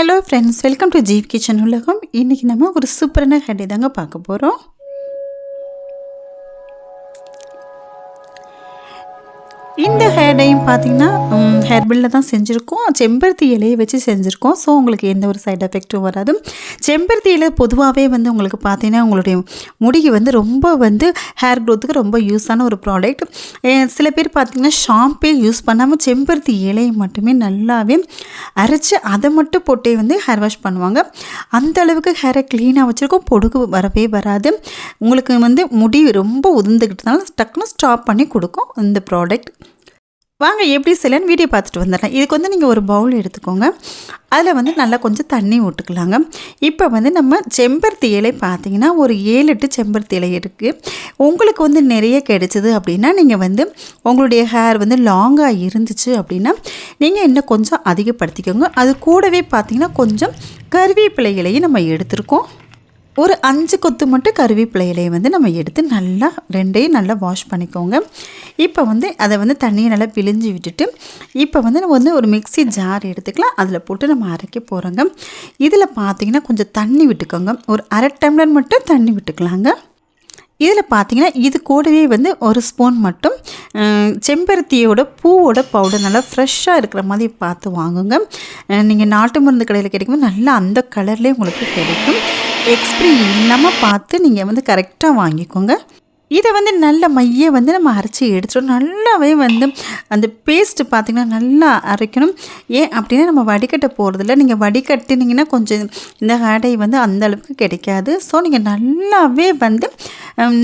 Hello friends welcome to Jeev kitchen உலகம். இன்றைக்கி நம்ம ஒரு சூப்பரான ஹெட் தாங்க பார்க்க போகிறோம் இந்த ஹேர்டையும் பார்த்தீங்கன்னா ஹேர் ஹேர்பில்லில் தான் செஞ்சுருக்கோம். செம்பருத்தி இலையை வச்சு செஞ்சுருக்கோம். ஸோ உங்களுக்கு எந்த ஒரு சைட் எஃபெக்ட்டும் வராது. செம்பருத்தி இலை பொதுவாகவே வந்து உங்களுக்கு பார்த்தீங்கன்னா உங்களுடைய முடிக்கு வந்து ரொம்ப வந்து ஹேர் க்ரோத்துக்கு ரொம்ப யூஸான ஒரு ப்ராடக்ட் சில பேர் பார்த்தீங்கன்னா ஷாம்பே யூஸ் பண்ணாமல் செம்பருத்தி இலையை மட்டுமே நல்லாவே அரைச்சி அதை மட்டும் போட்டே வந்து ஹேர் வாஷ் பண்ணுவாங்க. அந்த அளவுக்கு ஹேரை க்ளீனாக வச்சுருக்கோம். பொடுகு வரவே வராது. உங்களுக்கு வந்து முடி ரொம்ப உதிர்ந்துக்கிட்டதுனால டக்குன்னு ஸ்டாப் பண்ணி கொடுக்கும் இந்த ப்ராடக்ட் வாங்க எப்படி செய்யலான்னு வீடியோ பார்த்துட்டு வந்துடலாம். இதுக்கு வந்து நீங்கள் ஒரு பவுல் எடுத்துக்கோங்க. அதில் வந்து நல்லா கொஞ்சம் தண்ணி விட்டுக்கலாங்க இப்போ வந்து நம்ம செம்பருத்தி இலை பார்த்தீங்கன்னா ஒரு ஏழு எட்டு செம்பருத்தி இலை இருக்குது உங்களுக்கு வந்து நிறைய கிடைச்சிது அப்படின்னா நீங்கள் வந்து உங்களுடைய ஹேர் வந்து லாங்காக இருந்துச்சு அப்படின்னா நீங்கள் இன்னும் கொஞ்சம் அதிகப்படுத்திக்கோங்க. அது கூடவே பார்த்தீங்கன்னா கொஞ்சம் கருவேப்பிலை இலையை நம்ம எடுத்திருக்கோம். ஒரு அஞ்சு கொத்து மட்டும் கருவேப்பிலையிலையை வந்து நம்ம எடுத்து நல்லா ரெண்டையும் நல்லா வாஷ் பண்ணிக்கோங்க. இப்போ வந்து அதை வந்து தண்ணியை நல்லா பிழிஞ்சு விட்டுட்டு இப்போ வந்து நம்ம வந்து ஒரு மிக்சி ஜார் எடுத்துக்கலாம். அதில் போட்டு நம்ம அரைக்க போகிறோங்க இதில் பார்த்தீங்கன்னா கொஞ்சம் தண்ணி விட்டுக்கோங்க. ஒரு அரை டம்ளர் மட்டும் தண்ணி விட்டுக்கலாங்க. இதில் பார்த்தீங்கன்னா இது கூடவே வந்து ஒரு ஸ்பூன் மட்டும் செம்பருத்தியோட பூவோட பவுடர் நல்லா ஃப்ரெஷ்ஷாக இருக்கிற மாதிரி பார்த்து வாங்குங்க. நீங்கள் நாட்டு மருந்து கடையில் கிடைக்கும்போது நல்லா அந்த கலர்லேயே உங்களுக்கு கிடைக்கும். எக்ஸ்பிரி இல்லாமல் பார்த்து நீங்கள் வந்து கரெக்டாக வாங்கிக்கோங்க. இதை வந்து நல்ல மைய வந்து நம்ம அரைச்சி எடுத்துடும் நல்லாவே வந்து அந்த பேஸ்ட்டு பார்த்திங்கன்னா நல்லா அரைக்கணும். ஏன் அப்படின்னா நம்ம வடிகட்ட போகிறதில்ல நீங்கள் வடிகட்டினீங்கன்னா கொஞ்சம் இந்த ஆடை வந்து அந்தளவுக்கு கிடைக்காது. ஸோ நீங்கள் நல்லாவே வந்து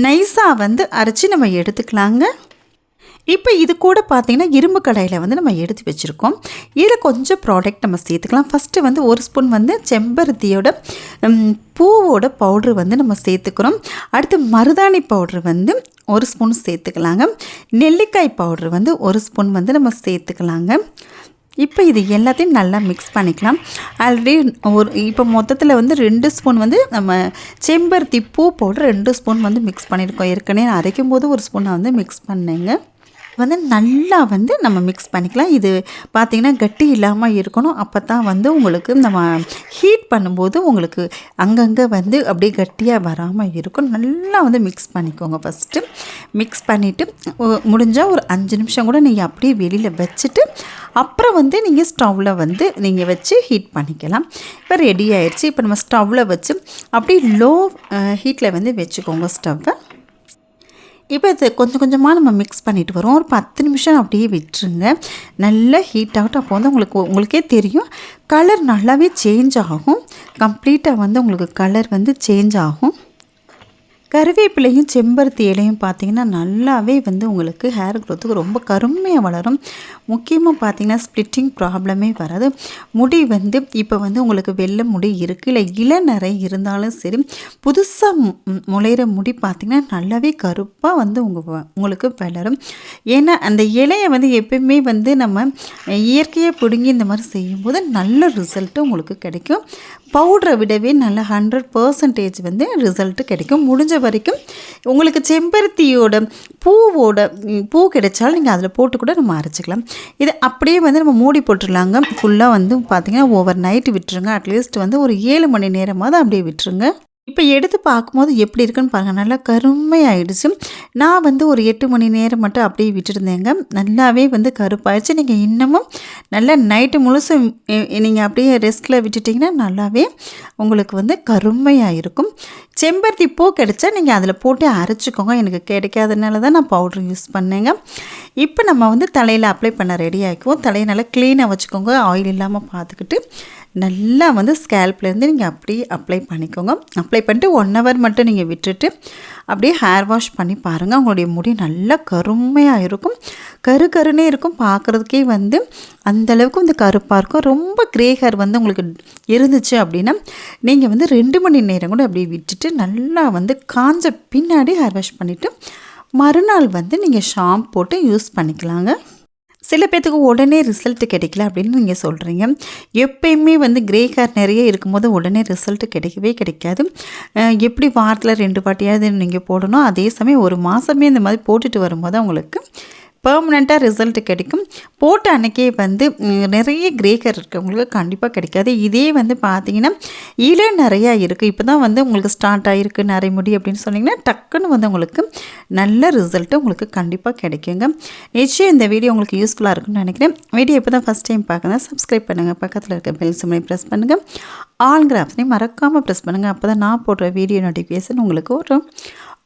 நைஸாக வந்து அரைச்சி நம்ம எடுத்துக்கலாங்க. இப்போ இது கூட பார்த்திங்கன்னா இரும்பு கடாயில் வந்து நம்ம எடுத்து வச்சுருக்கோம். இதில் கொஞ்சம் ப்ராடக்ட் நம்ம சேர்த்துக்கலாம். ஃபஸ்ட்டு வந்து ஒரு ஸ்பூன் வந்து செம்பருத்தியோட பூவோட பவுட்ரு வந்து நம்ம சேர்த்துக்கிறோம். அடுத்து மருதாணி பவுட்ரு வந்து ஒரு ஸ்பூன் சேர்த்துக்கலாங்க. நெல்லிக்காய் பவுட்ரு வந்து ஒரு ஸ்பூன் வந்து நம்ம சேர்த்துக்கலாங்க. இப்போ இது எல்லாத்தையும் நல்லா மிக்ஸ் பண்ணிக்கலாம். ஆல்ரெடி ஒரு இப்போ மொத்தத்தில் வந்து ரெண்டு ஸ்பூன் வந்து நம்ம செம்பருத்தி பூ பவுடர் ரெண்டு ஸ்பூன் வந்து மிக்ஸ் பண்ணியிருக்கோம் ஏற்கனவே அரைக்கும் போது ஒரு ஸ்பூனை வந்து மிக்ஸ் பண்ணேங்க. வந்து நல்லா வந்து நம்ம மிக்ஸ் பண்ணிக்கலாம். இது பார்த்திங்கன்னா கட்டி இல்லாமல் இருக்கணும். அப்போ தான் வந்து உங்களுக்கு நம்ம ஹீட் பண்ணும்போது உங்களுக்கு அங்கங்கே வந்து அப்படியே கட்டியாக வராமல் இருக்கும். நல்லா வந்து மிக்ஸ் பண்ணிக்கோங்க ஃபஸ்ட்டு மிக்ஸ் பண்ணிவிட்டு முடிஞ்சால் ஒரு அஞ்சு நிமிஷம் கூட நீங்கள் அப்படியே வெளியில் வச்சுட்டு அப்புறம் வந்து நீங்கள் ஸ்டவ்வில் வந்து நீங்கள் வச்சு ஹீட் பண்ணிக்கலாம். இப்போ ரெடி ஆயிடுச்சு இப்போ நம்ம ஸ்டவ்வில் வச்சு அப்படியே லோ ஹீட்டில் வந்து வச்சுக்கோங்க ஸ்டவ்வை இப்போ இது கொஞ்சம் கொஞ்சமாக நம்ம மிக்ஸ் பண்ணிட்டு வரோம். ஒரு பத்து நிமிஷம் அப்படியே விட்டுருங்க. நல்லா ஹீட் ஆகட்டும் அப்போ வந்து உங்களுக்கு உங்களுக்கே தெரியும். கலர் நல்லாவே சேஞ்ச் ஆகும். கம்ப்ளீட்டாக வந்து உங்களுக்கு கலர் வந்து சேஞ்ச் ஆகும். கருவேப்பிலையும் செம்பருத்தி இலையும் பார்த்திங்கன்னா நல்லாவே வந்து உங்களுக்கு ஹேர் க்ரோத்துக்கு ரொம்ப கருமையாக வளரும். முக்கியமாக பார்த்திங்கன்னா ஸ்ப்ளிட்டிங் ப்ராப்ளமே வராது. முடி வந்து இப்போ வந்து உங்களுக்கு வெள்ளை முடி இருக்குது இல்லை இளநரை இருந்தாலும் சரி புதுசாக முளையிற முடி பார்த்திங்கன்னா நல்லாவே கருப்பாக வந்து உங்கள் உங்களுக்கு வளரும். ஏன்னா அந்த இலையை வந்து எப்பயுமே வந்து நம்ம இயற்கையாக பிடுங்கி இந்த மாதிரி செய்யும்போது நல்ல ரிசல்ட்டு உங்களுக்கு கிடைக்கும். பவுடரை விடவே நல்ல ஹண்ட்ரட் பர்சன்டேஜ் வந்து ரிசல்ட்டு கிடைக்கும். முடிஞ்ச வரைக்கும் உங்களுக்கு செம்பருத்தியோட பூவோட பூ கிடைச்சாலும் நீங்கள் அதில் போட்டு கூட நம்ம அரைச்சிக்கலாம். இது அப்படியே வந்து நம்ம மூடி போட்டுடலாங்க. ஃபுல்லாக வந்து பார்த்திங்கன்னா ஓவர் நைட்டு விட்டுருங்க அட்லீஸ்ட் வந்து ஒரு ஏழு மணி நேரமாவது அப்படியே விட்டுருங்க. இப்போ எடுத்து பார்க்கும்போது எப்படி இருக்குன்னு பாருங்கள் நல்லா கருமையாயிடுச்சு. நான் வந்து ஒரு எட்டு மணி நேரம் மட்டும் அப்படியே விட்டுருந்தேங்க. நல்லாவே வந்து கருப்பாயிடுச்சு. நீங்கள் இன்னமும் நல்லா நைட்டு முழுசும் நீங்கள் அப்படியே ரெஸ்ட்டில் விட்டுட்டிங்கன்னா நல்லாவே உங்களுக்கு வந்து கருமையாக இருக்கும் செம்பருத்தி பூ கிடச்சா நீங்கள் அதில் போட்டு அரைச்சிக்கோங்க. எனக்கு கிடைக்காதனால தான் நான் பவுட்ரு யூஸ் பண்ணேங்க. இப்போ நம்ம வந்து தலையில் அப்ளை பண்ண ரெடி ஆகிக்குவோம் தலையை நல்லா க்ளீனாக வச்சுக்கோங்க. ஆயில் இல்லாமல் பார்த்துக்கிட்டு நல்லா வந்து ஸ்கேல்ப்லேருந்து நீங்கள் அப்படியே அப்ளை பண்ணிக்கோங்க. அப்ளை பண்ணிட்டு ஒன் ஹவர் மட்டும் நீங்கள் விட்டுட்டு அப்படியே ஹேர் வாஷ் பண்ணி பாருங்கள் உங்களுடைய முடி நல்லா கருமையாக இருக்கும். கரு கருனே இருக்கும். பார்க்குறதுக்கே வந்து அந்தளவுக்கு வந்து கருப்பாக இருக்கும். ரொம்ப க்ரே ஹேர் வந்து உங்களுக்கு இருந்துச்சு அப்படின்னா நீங்கள் வந்து ரெண்டு மணி நேரம் கூட அப்படியே விட்டுட்டு நல்லா வந்து காஞ்ச பின்னாடி ஹேர் வாஷ் பண்ணிவிட்டு மறுநாள் வந்து நீங்கள் ஷாம்பு போட்டு யூஸ் பண்ணிக்கலாங்க. சில பேர்த்துக்கு உடனே ரிசல்ட் கிடைக்கல அப்படின்னு நீங்கள் சொல்கிறீங்க எப்பயுமே வந்து கிரே ஹேர் நிறைய இருக்கும்போது உடனே ரிசல்ட் கிடைக்கவே கிடைக்காது. எப்படி வாரத்தில் ரெண்டு வாட்டியாவது நீங்கள் போடணும் அதே சமயம் ஒரு மாதமே இந்த மாதிரி போட்டுட்டு வரும்போது உங்களுக்கு பெர்மனெண்ட்டாக ரிசல்ட் கிடைக்கும். போட்ட அன்னைக்கே வந்து நிறைய கிரேக்கர் இருக்கவங்களுக்கு கண்டிப்பாக கிடைக்காது. இதே வந்து பார்த்தீங்கன்னா இலை நிறையா இருக்குது இப்போ தான் வந்து உங்களுக்கு ஸ்டார்ட் ஆகிருக்கு நிறைய முடி அப்படின்னு சொன்னீங்கன்னா டக்குன்னு வந்து உங்களுக்கு நல்ல ரிசல்ட்டு உங்களுக்கு கண்டிப்பாக கிடைக்குங்க. நிச்சயம் இந்த வீடியோ உங்களுக்கு யூஸ்ஃபுல்லாக இருக்கும்னு நினைக்கிறேன். வீடியோ இப்போ தான் ஃபஸ்ட் டைம் பார்க்குறதா சப்ஸ்கிரைப் பண்ணுங்கள் பக்கத்தில் இருக்க பெல் சிம்மை ப்ரெஸ் பண்ணுங்கள் ஆல் ஆப்ஷனையும் மறக்காமல் ப்ரெஸ் பண்ணுங்கள் அப்போ தான் நான் போடுற வீடியோ நோட்டிஃபிகேஷன் உங்களுக்கு வரும்.